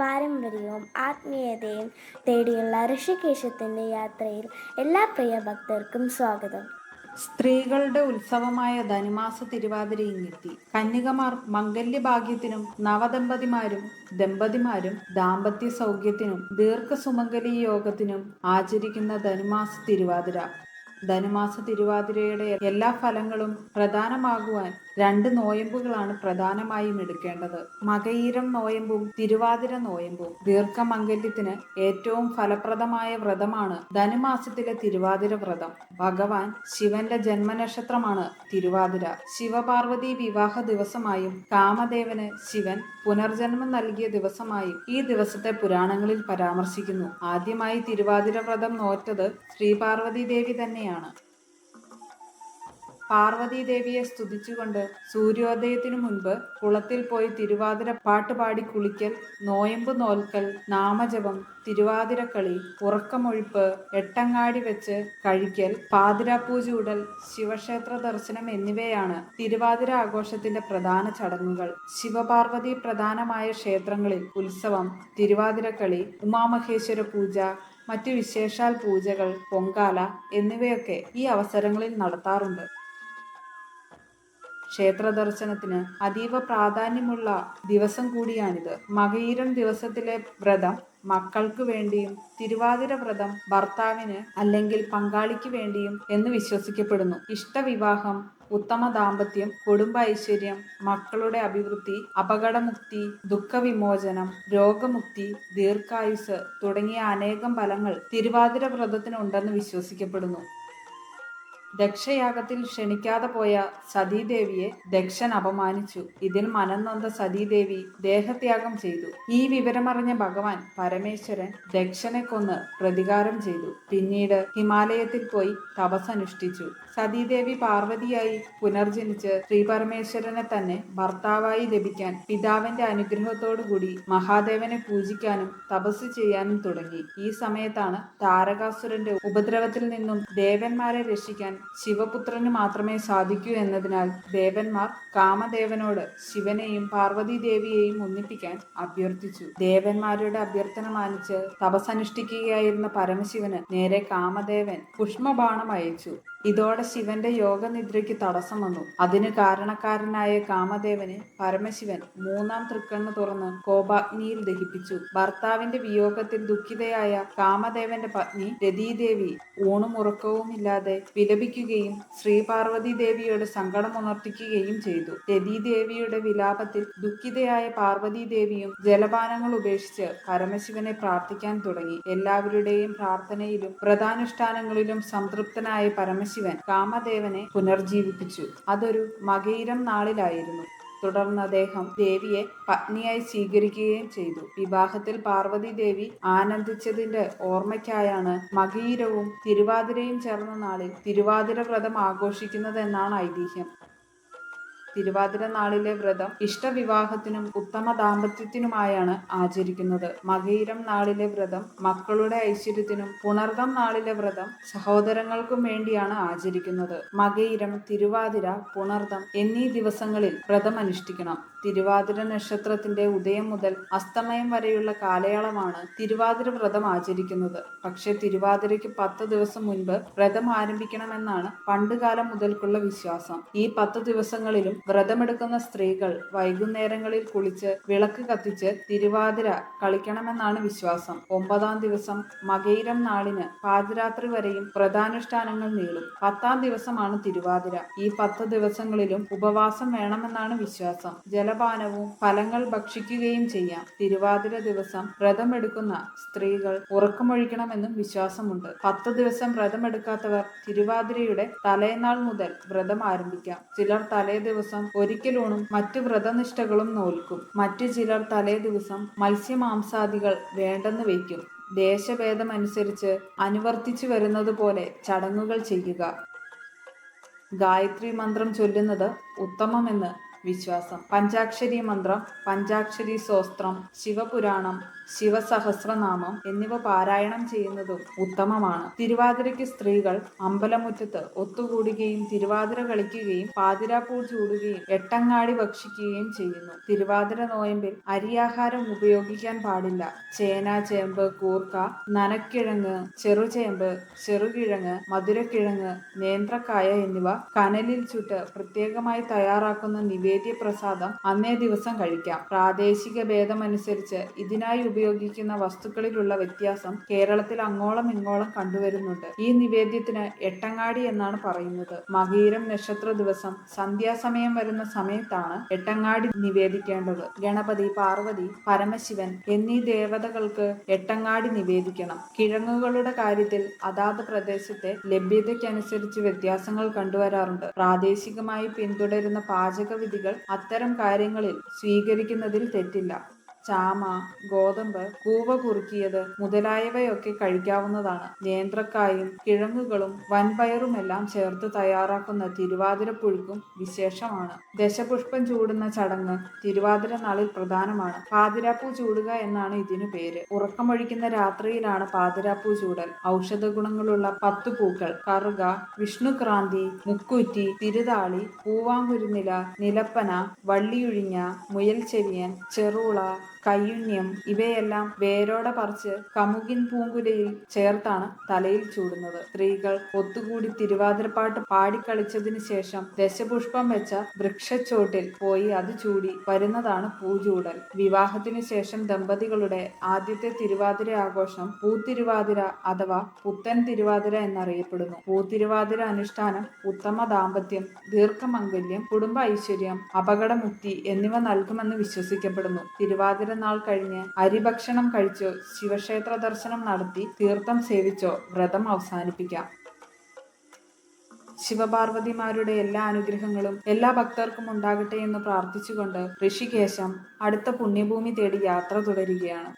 പാരമ്പര്യവും ആത്മീയതയും തേടിയുള്ള ഋഷികേശത്തിന്റെ യാത്രയിൽ എല്ലാ പ്രിയ ഭക്തർക്കും സ്വാഗതം. സ്ത്രീകളുടെ ഉത്സവമായ ധനുമാസ തിരുവാതിര ഇങ്ങെത്തി. കന്യകമാർ മംഗല്യഭാഗ്യത്തിനും നവദമ്പതിമാരും ദമ്പതിമാരും ദാമ്പത്യ സൗഖ്യത്തിനും ദീർഘസുമംഗലി യോഗത്തിനും ആചരിക്കുന്ന ധനുമാസ തിരുവാതിര. ധനുമാസ തിരുവാതിരയുടെ എല്ലാ ഫലങ്ങളും പ്രധാനമാകുവാൻ രണ്ട് നോയമ്പുകളാണ് പ്രധാനമായും എടുക്കേണ്ടത്. മകയിരം നോയമ്പും തിരുവാതിര നോയമ്പും ദീർഘമംഗല്യത്തിന് ഏറ്റവും ഫലപ്രദമായ വ്രതമാണ് ധനുമാസത്തിലെ തിരുവാതിര വ്രതം. ഭഗവാൻ ശിവന്റെ ജന്മനക്ഷത്രമാണ് തിരുവാതിര. ശിവപാർവതി വിവാഹ ദിവസമായും കാമദേവന് ശിവൻ പുനർജന്മം നൽകിയ ദിവസമായും ഈ ദിവസത്തെ പുരാണങ്ങളിൽ പരാമർശിക്കുന്നു. ആദ്യമായി തിരുവാതിര വ്രതം നോറ്റത് ശ്രീപാർവതി ദേവി തന്നെയാണ്. പാർവതി ദേവിയെ സ്തുതിച്ചുകൊണ്ട് സൂര്യോദയത്തിനു മുൻപ് കുളത്തിൽ പോയി തിരുവാതിര പാട്ടുപാടി കുളിക്കൽ നോയമ്പ് നോൽക്കൽ നാമജപം തിരുവാതിരക്കളി ഉറക്കമൊഴിപ്പ് എട്ടങ്ങാടി വെച്ച് കഴിക്കൽ പാതിരാപ്പൂജൂടൽ ശിവക്ഷേത്ര ദർശനം എന്നിവയാണ് തിരുവാതിര ആഘോഷത്തിന്റെ പ്രധാന ചടങ്ങുകൾ. ശിവപാർവതി പ്രധാനമായ ക്ഷേത്രങ്ങളിൽ ഉത്സവം തിരുവാതിരക്കളി ഉമാമഹേശ്വര പൂജ മറ്റു വിശേഷാൽ പൂജകൾ പൊങ്കാല എന്നിവയൊക്കെ ഈ അവസരങ്ങളിൽ നടത്താറുണ്ട്. ക്ഷേത്ര ദർശനത്തിന് അതീവ പ്രാധാന്യമുള്ള ദിവസം കൂടിയാണിത്. മകയിരം ദിവസത്തിലെ വ്രതം മക്കൾക്ക് വേണ്ടിയും തിരുവാതിര വ്രതം ഭർത്താവിന് അല്ലെങ്കിൽ പങ്കാളിക്ക് വേണ്ടിയും എന്ന് വിശ്വസിക്കപ്പെടുന്നു. ഇഷ്ടവിവാഹം ഉത്തമ ദാമ്പത്യം കുടുംബ ഐശ്വര്യം മക്കളുടെ അഭിവൃദ്ധി അപകടമുക്തി ദുഃഖവിമോചനം രോഗമുക്തി ദീർഘായുസ് തുടങ്ങിയ അനേകം ഫലങ്ങൾ തിരുവാതിര വ്രതത്തിനുണ്ടെന്ന് വിശ്വസിക്കപ്പെടുന്നു. ദക്ഷയാഗത്തിൽ ക്ഷണിക്കാതെ പോയ സതീദേവിയെ ദക്ഷൻ അപമാനിച്ചു. ഇതിൽ മനംനൊന്ത സതീദേവി ദേഹത്യാഗം ചെയ്തു. ഈ വിവരമറിഞ്ഞ ഭഗവാൻ പരമേശ്വരൻ ദക്ഷനെ കൊന്ന് പ്രതികാരം ചെയ്തു. പിന്നീട് ഹിമാലയത്തിൽ പോയി തപസ്സനുഷ്ഠിച്ചു സതീദേവി പാർവതിയായി പുനർജനിച്ച് ശ്രീ പരമേശ്വരനെ തന്നെ ഭർത്താവായി ലഭിക്കാൻ പിതാവിന്റെ അനുഗ്രഹത്തോടുകൂടി മഹാദേവനെ പൂജിക്കാനും തപസ് ചെയ്യാനും തുടങ്ങി. ഈ സമയത്താണ് താരകാസുരന്റെ ഉപദ്രവത്തിൽ നിന്നും ദേവന്മാരെ രക്ഷിക്കാൻ ശിവപുത്രന് മാത്രമേ സാധിക്കൂ എന്നതിനാൽ ദേവന്മാർ കാമദേവനോട് ശിവനെയും പാർവതി ദേവിയെയും ഒന്നിപ്പിക്കാൻ അഭ്യർത്ഥിച്ചു. ദേവന്മാരുടെ അഭ്യർത്ഥന മാനിച്ച് തപസനുഷ്ഠിക്കുകയായിരുന്ന പരമശിവന് നേരെ കാമദേവൻ പുഷ്മബാണം അയച്ചു. ഇതോടെ ശിവന്റെ യോഗനിദ്രയ്ക്ക് തടസ്സം വന്നു. അതിന് കാരണക്കാരനായ കാമദേവനെ പരമശിവൻ മൂന്നാം തൃക്കണ്ണ് തുറന്ന് കോപാഗ്നിയിൽ ദഹിപ്പിച്ചു. ഭർത്താവിന്റെ വിയോഗത്തിൽ ദുഃഖിതയായ കാമദേവന്റെ പത്നി രതീദേവി ഊണും ഉറക്കവുമില്ലാതെ വിലപിക്കുകയും ശ്രീപാർവതി സങ്കടം ഉണർത്തിക്കുകയും ചെയ്തു. രതീദേവിയുടെ വിലാപത്തിൽ ദുഃഖിതയായ പാർവതി ദേവിയും ജലപാനങ്ങൾ ഉപേക്ഷിച്ച് പരമശിവനെ പ്രാർത്ഥിക്കാൻ തുടങ്ങി. എല്ലാവരുടെയും പ്രാർത്ഥനയിലും വ്രതാനുഷ്ഠാനങ്ങളിലും സംതൃപ്തനായ പരമശിവൻ കാമദേവനെ പുനർജീവിപ്പിച്ചു. അതൊരു മകയിരം നാളിലായിരുന്നു. തുടർന്ന് അദ്ദേഹം ദേവിയെ പത്നിയായി സ്വീകരിക്കുകയും ചെയ്തു. വിവാഹത്തിൽ പാർവതി ദേവി ആനന്ദിച്ചതിന്റെ ഓർമ്മയ്ക്കായാണ് മകീരവും തിരുവാതിരയും ചേർന്ന നാളിൽ തിരുവാതിര വ്രതം ആഘോഷിക്കുന്നതെന്നാണ് ഐതിഹ്യം. തിരുവാതിര നാളിലെ വ്രതം ഇഷ്ടവിവാഹത്തിനും ഉത്തമ ദാമ്പത്യത്തിനുമായാണ് ആചരിക്കുന്നത്. മകയിരം നാളിലെ വ്രതം മക്കളുടെ ഐശ്വര്യത്തിനും പുണർദം നാളിലെ വ്രതം സഹോദരങ്ങൾക്കും വേണ്ടിയാണ് ആചരിക്കുന്നത്. മകയിരം തിരുവാതിര പുണർദം എന്നീ ദിവസങ്ങളിൽ വ്രതം അനുഷ്ഠിക്കണം തിരുവാതിര നക്ഷത്രത്തിന്റെ ഉദയം മുതൽ അസ്തമയം വരെയുള്ള കാലയളവാണ് തിരുവാതിര വ്രതം ആചരിക്കുന്നത്. പക്ഷെ തിരുവാതിരയ്ക്ക് പത്ത് ദിവസം മുൻപ് വ്രതം ആരംഭിക്കണമെന്നാണ് പണ്ടുകാലം മുതൽക്കുള്ള വിശ്വാസം. ഈ പത്ത് ദിവസങ്ങളിലും വ്രതമെടുക്കുന്ന സ്ത്രീകൾ വൈകുന്നേരങ്ങളിൽ കുളിച്ച് വിളക്ക് കത്തിച്ച് തിരുവാതിര കളിക്കണമെന്നാണ് വിശ്വാസം. ഒമ്പതാം ദിവസം മകയിരം നാളിന് പാതിരാത്രി വരെയും വ്രതാനുഷ്ഠാനങ്ങൾ നീളും. പത്താം ദിവസമാണ് തിരുവാതിര. ഈ പത്ത് ദിവസങ്ങളിലും ഉപവാസം വേണമെന്നാണ് വിശ്വാസം. ജലപാനവും ഫലങ്ങൾ ഭക്ഷിക്കുകയും ചെയ്യാം. തിരുവാതിര ദിവസം വ്രതമെടുക്കുന്ന സ്ത്രീകൾ ഉറക്കമൊഴിക്കണമെന്നും വിശ്വാസമുണ്ട്. പത്ത് ദിവസം വ്രതമെടുക്കാത്തവർ തിരുവാതിരയുടെ തലേനാൾ മുതൽ വ്രതം ആരംഭിക്കാം. ചിലർ തലേ ദിവസം ഒരിക്കലൂണും മറ്റു വ്രതനിഷ്ഠകളും നോൽക്കും. മറ്റു ചിലർ തലേ ദിവസം മത്സ്യമാംസാദികൾ വേണ്ടെന്ന് വയ്ക്കും. ദേശഭേദമനുസരിച്ച് അനുവർത്തിച്ചു വരുന്നത് പോലെ ചടങ്ങുകൾ ചെയ്യുക. ഗായത്രി മന്ത്രം ചൊല്ലുന്നത് ഉത്തമമെന്ന് വിശ്വാസം. പഞ്ചാക്ഷരി മന്ത്രം പഞ്ചാക്ഷരി സ്തോത്രം ശിവപുരാണം ശിവസഹസ്രനാമം എന്നിവ പാരായണം ചെയ്യുന്നതും ഉത്തമമാണ്. തിരുവാതിരയ്ക്ക് സ്ത്രീകൾ അമ്പലമുറ്റത്ത് ഒത്തുകൂടുകയും തിരുവാതിര കളിക്കുകയും പാതിരാപ്പൂ ചൂടുകയും എട്ടങ്ങാടി ഭക്ഷിക്കുകയും ചെയ്യുന്നു. തിരുവാതിര നോയമ്പിൽ അരിയാഹാരം ഉപയോഗിക്കാൻ പാടില്ല. ചേന ചേമ്പ് കൂർക്ക നനക്കിഴങ്ങ് ചെറുചേമ്പ് ചെറുകിഴങ്ങ് മധുരക്കിഴങ്ങ് നേന്ത്രക്കായ എന്നിവ കനലിൽ ചുട്ട് പ്രത്യേകമായി തയ്യാറാക്കുന്ന നിവേദ്യ പ്രസാദം അന്നേ ദിവസം കഴിക്കാം. പ്രാദേശിക ഭേദമനുസരിച്ച് ഇതിനായി ഉപയോഗിക്കുന്ന വസ്തുക്കളിലുള്ള വ്യത്യാസം കേരളത്തിൽ അങ്ങോളം ഇങ്ങോളം കണ്ടുവരുന്നുണ്ട്. ഈ നിവേദ്യത്തിന് എട്ടങ്ങാടി എന്നാണ് പറയുന്നത്. മകീരം നക്ഷത്ര ദിവസം സന്ധ്യാസമയം വരുന്ന സമയത്താണ് എട്ടങ്ങാടി നിവേദിക്കേണ്ടത്. ഗണപതി പാർവതി പരമശിവൻ എന്നീ ദേവതകൾക്ക് എട്ടങ്ങാടി നിവേദിക്കണം. കിഴങ്ങുകളുടെ കാര്യത്തിൽ അതാത് പ്രദേശത്തെ ലഭ്യതയ്ക്കനുസരിച്ച് വ്യത്യാസങ്ങൾ കണ്ടുവരാറുണ്ട്. പ്രാദേശികമായി പിന്തുടരുന്ന പാചകവിധികൾ അത്തരം കാര്യങ്ങളിൽ സ്വീകരിക്കുന്നതിൽ തെറ്റില്ല. ചാമ ഗോതമ്പ് കൂവ കുറുക്കിയത് മുതലായവയൊക്കെ കഴിക്കാവുന്നതാണ്. നേന്ത്രക്കായും കിഴങ്ങുകളും വൻപയറുമെല്ലാം ചേർത്ത് തയ്യാറാക്കുന്ന തിരുവാതിരപ്പുഴുക്കും വിശേഷമാണ്. ദശപുഷ്പം ചൂടുന്ന ചടങ്ങ് തിരുവാതിര നാളിൽ പ്രധാനമാണ്. പാതിരാപ്പൂ ചൂടുക എന്നാണ് ഇതിനു പേര്. ഉറക്കമൊഴിക്കുന്ന രാത്രിയിലാണ് പാതിരാപ്പൂ ചൂടൽ. ഔഷധ ഗുണങ്ങളുള്ള പത്തു പൂക്കൾ കറുക വിഷ്ണുക്രാന്തി മുക്കുറ്റി തിരുതാളി പൂവാങ്കുരുനില നിലപ്പന വള്ളിയുഴിഞ്ഞ മുയൽ ചെവിയൻ ചെറുള കയ്യുണ്യം ഇവയെല്ലാം വേരോടെ പറിച്ച് കമുകിൻ പൂങ്കുലയിൽ ചേർത്താണ് തലയിൽ ചൂടുന്നത്. സ്ത്രീകൾ ഒത്തുകൂടി തിരുവാതിരപ്പാട്ട് പാടിക്കളിച്ചതിനു ശേഷം ദശപുഷ്പം വെച്ച വൃക്ഷച്ചോട്ടിൽ പോയി അത് ചൂടി വരുന്നതാണ് പൂചൂടൽ. വിവാഹത്തിനു ശേഷം ദമ്പതികളുടെ ആദ്യത്തെ തിരുവാതിര ആഘോഷം പൂത്തിരുവാതിര അഥവാ പുത്തൻ തിരുവാതിര എന്നറിയപ്പെടുന്നു. പൂത്തിരുവാതിര അനുഷ്ഠാനം ഉത്തമ ദാമ്പത്യം ദീർഘമംഗല്യം കുടുംബ ഐശ്വര്യം അപകടമുക്തി എന്നിവ നൽകുമെന്ന് വിശ്വസിക്കപ്പെടുന്നു. തിരുവാതിര നാൾ കഴിഞ്ഞ് അരിഭക്ഷണം കഴിച്ചോ ശിവക്ഷേത്ര ദർശനം നടത്തി തീർത്ഥം സേവിച്ചോ വ്രതം അവസാനിപ്പിക്കാം. ശിവപാർവതിമാരുടെ എല്ലാ അനുഗ്രഹങ്ങളും എല്ലാ ഭക്തർക്കും ഉണ്ടാകട്ടെ എന്ന് പ്രാർത്ഥിച്ചുകൊണ്ട് ഋഷികേശം അടുത്ത പുണ്യഭൂമി തേടി യാത്ര തുടരുകയാണ്.